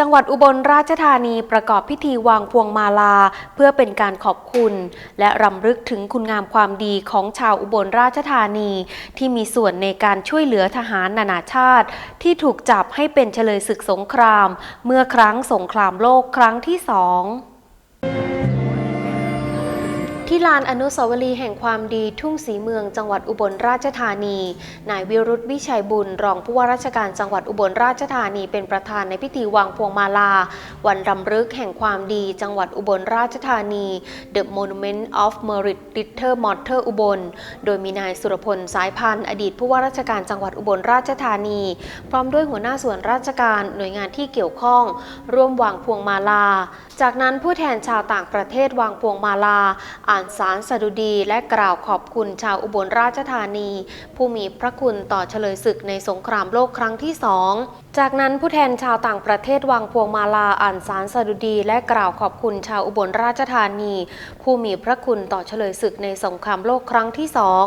จังหวัดอุบลราชธานีประกอบพิธีวางพวงมาลา เพื่อเป็นการขอบคุณ และรำลึกถึงคุณงามความดีของชาวอุบลราชธานี ที่มีส่วนในการช่วยเหลือทหารนานาชาติ ที่ถูกจับให้เป็นเฉลยศึกสงคราม เมื่อครั้งสงครามโลกครั้งที่สอง ที่ลานอนุสาวรีย์แห่งความดีทุ่งสีเมืองจังหวัดอุบลราชธานี นายวิรุธวิชัยบุญ รองผู้ว่าราชการจังหวัดอุบลราชธานีเป็นประธานในพิธีวางพวงมาลา วันรำลึกแห่งความดีจังหวัดอุบลราชธานี The Monument of Merit Little Mortar อุบล โดยมีนายสุรพลสายพันธ์อดีตผู้ว่าราชการจังหวัดอุบลราชธานี พร้อมด้วยหัวหน้าส่วนราชการหน่วยงานที่เกี่ยวข้อง ร่วมวางพวงมาลา จากนั้นผู้แทนชาวต่างประเทศวางพวงมาลาอ่านสารสดุดีและกล่าวขอบคุณชาวอุบลราชธานี ผู้มีพระคุณต่อเฉลยศึกในสงครามโลกครั้งที่สอง จากนั้นผู้แทนชาวต่างประเทศวางพวงมาลาอ่านสารสดุดี และกล่าวขอบคุณชาวอุบลราชธานี ผู้มีพระคุณต่อเฉลยศึกในสงครามโลกครั้งที่สอง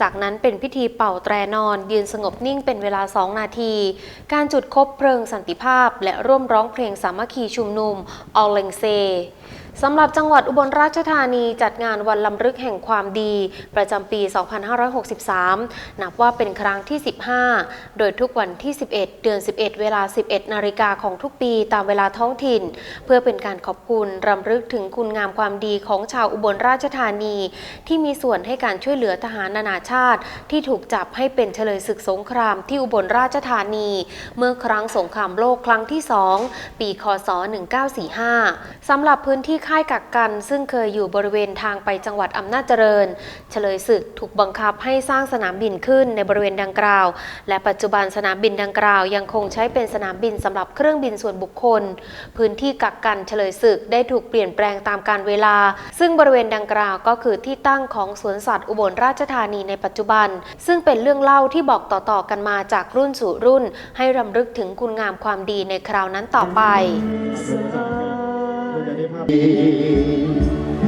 จากนั้นเป็นพิธีเป่าแตรนอน ยืนสงบนิ่งเป็นเวลาสองนาที การจุดคบเพลิงสันติภาพ และร่วมร้องเพลงสามัคคีชุมนุมออลเลงเซสำหรับจังหวัดอุบลราชธานีจัดงานวันลำลึกแห่งความดี ประจำปี 2563 นับว่าเป็นครั้งที่ 15 โดยทุกวันที่ 11 เดือน 11เวลา 11 นาฬิกาของทุกปีตามเวลาท้องถิ่น เพื่อเป็นการขอบคุณรำลึกถึงคุณงามความดีของชาวอุบลราชธานี ที่มีส่วนให้การช่วยเหลือทหารนานาชาติ ที่ถูกจับให้เป็นเฉลยศึกสงครามที่อุบลราชธานี เมื่อครั้งสงครามโลกครั้งที่ 2 ปีคศ 1945 สำหรับพื้นที่ค่ายกักกัน ซึ่งเคยอยู่บริเวณทางไปจังหวัดอำนาจเจริญ เฉลยศึกถูกบังคับให้สร้างสนามบินขึ้นในบริเวณดังกล่าว และปัจจุบันสนามบินดังกล่าวยังคงใช้เป็นสนามบินสำหรับเครื่องบินส่วนบุคคล พื้นที่กักกันเฉลยศึกได้ถูกเปลี่ยนแปลงตามกาลเวลา ซึ่งบริเวณดังกล่าวก็คือที่ตั้งของสวนสัตว์อุบลราชธานีในปัจจุบัน ซึ่งเป็นเรื่องเล่าที่บอกต่อๆกันมาจากรุ่นสู่รุ่น ให้รำลึกถึงคุณงามความดีในคราวนั้นต่อไป